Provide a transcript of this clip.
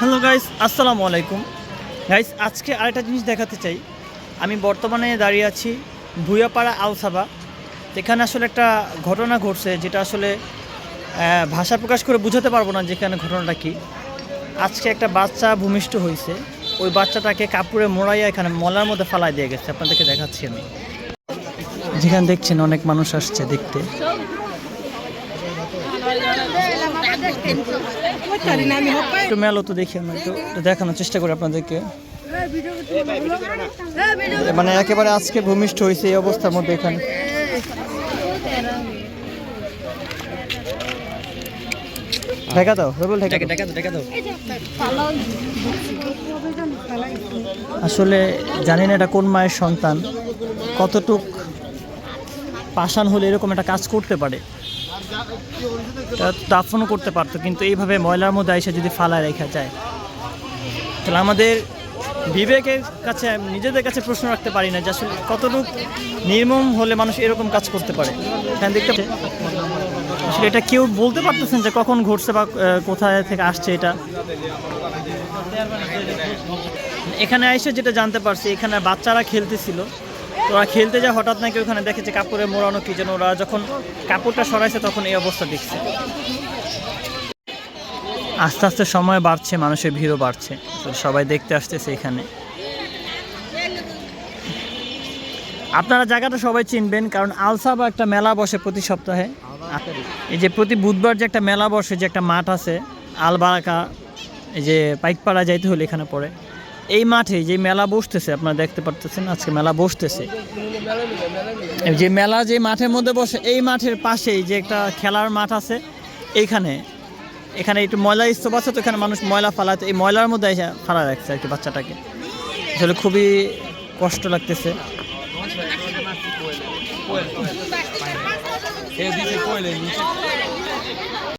Hello guys, আসসালামু আলাইকুম। Guys, আজকে আরেকটা জিনিস দেখাতে চাই। আমি বর্তমানে দাঁড়িয়ে আছি ভুয়াপাড়া আলসাবা এখানে আসলে একটা ঘটনা ঘটছে যেটা আসলে ভাষা প্রকাশ করে বোঝাতে পারব না যেখানে ঘটনাটা কি। আজকে একটা বাচ্চা ভূমিষ্ঠ হয়েছে। ওই বাচ্চাটাকে কাপড়ে মোড়াইয়া এখানে মলার মধ্যে ফালাই দিয়ে গেছে। আপনাদেরকে দেখাচ্ছি আমি। যেখানে দেখছেন অনেক মানুষ আসছে দেখতে। একটু মেলো তো দেখি আমরা একটু দেখানোর চেষ্টা করি আপনাদেরকে। মানে একেবারে আজকে ভূমিষ্ঠ হয়েছে এই অবস্থার মধ্যে এখানে। দাও রবিল দেখা দাও। আসলে জানি না এটা কোন মায়ের সন্তান কতটুক পাষাণ হলে এরকম একটা কাজ করতে পারে। দাফনও করতে পারতো, কিন্তু এইভাবে ময়লার মধ্যে এসে যদি ফালায় রেখা যায়। তাহলে আমাদের বিবেকের কাছে, নিজেদের কাছে প্রশ্ন রাখতে পারি না যে আসলে কতটুকু নির্মম হলে মানুষ এরকম কাজ করতে পারে। হ্যাঁ দেখতে? আসলে এটা কেউ বলতে পারতেছেন যে কখন ঘটছে বা কোথায় থেকে আসছে এটা। এখানে এসে যেটা জানতে পারছি, এখানে বাচ্চারা খেলতেছিল। ওরা খেলতে যায় হঠাৎ নাকি ওখানে দেখেছে কাপড়ে মোড়ানো কি যেন ওরা যখন কাপড়টা সরাইছে তখন এই অবস্থা দেখছে। আস্তে আস্তে সময় বাড়ছে, মানুষের ভিড়ও বাড়ছে। সবাই দেখতে আসতেছে এখানে। আপনারা জায়গাটা সবাই চিনবেন, কারণ আলসাবা একটা মেলা বসে প্রতি সপ্তাহে। এই যে প্রতি বুধবার যে একটা মেলা বসে, যে একটা মাঠ আছে, আলবারাকা, এই যে পাইকপাড়া যাইতে হলে এখানে পড়ে। এই মাঠে যে মেলা বসতেছে, আপনারা দেখতে পারতেছেন, আজকে মেলা বসতেছে। যে মেলা যে মাঠের মধ্যে বসে, এই মাঠের পাশেই যে একটা খেলার মাঠ আছে, এইখানে, এখানে একটু ময়লা স্তূপ আছে তো এখানে মানুষ ময়লা ফালাতে, এই ময়লার মধ্যে এসে ফালা রাখছে আর কি বাচ্চাটাকে। আসলে খুবই কষ্ট লাগতেছে।